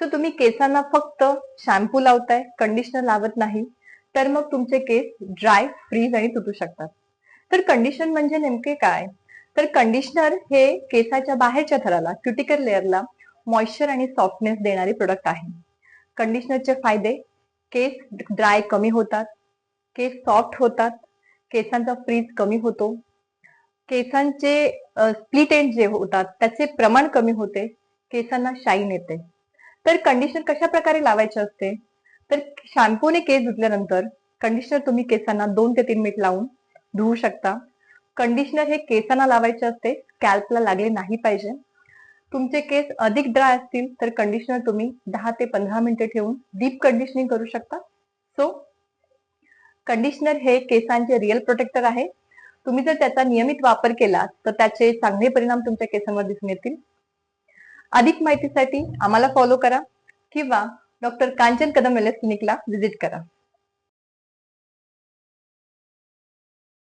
So तुम्ही केसांना फक्त शॅम्पू लावताय कंडिशनर लावत नाही तर मग तुमचे केस ड्राय फ्रीज आणि तुटू शकतात. तर कंडिशन म्हणजे नेमके काय? तर कंडिशनर हे केसाच्या बाहेरच्या थराला क्युटिकल लेअरला मॉइश्चर आणि सॉफ्टनेस देणारे प्रोडक्ट आहे. कंडिशनरचे फायदे केस ड्राय कमी होतात केस सॉफ्ट होतात केसांचा फ्रीज कमी होतो. केसांचे स्प्लिट एंड जे होतात त्याचे प्रमाण कमी होते केसांना शाईन येते. तर कंडिशनर कशा प्रकारे लावायचे असते? तर शॅम्पूने केस धुतल्यानंतर कंडिशनर तुम्ही केसांना दोन ते तीन मिनिट लावून धुवू शकता. कंडिशनर हे केसांना लावायचे असते स्कॅल्पला लागले नाही पाहिजे. तुमचे केस अधिक ड्राय असतील तर कंडिशनर तुम्ही दहा ते पंधरा मिनिटे ठेवून डीप कंडिशनिंग करू शकता. सो कंडिशनर हे केसांचे रिअल प्रोटेक्टर आहे. तुम्ही जर त्याचा नियमित वापर केला तर त्याचे चांगले परिणाम तुमच्या केसांवर दिसून येतील. अधिक माहितीसाठी आम्हाला फॉलो करा किंवा डॉक्टर कांचन कदम वेलेस क्लिनिकला व्हिजिट करा.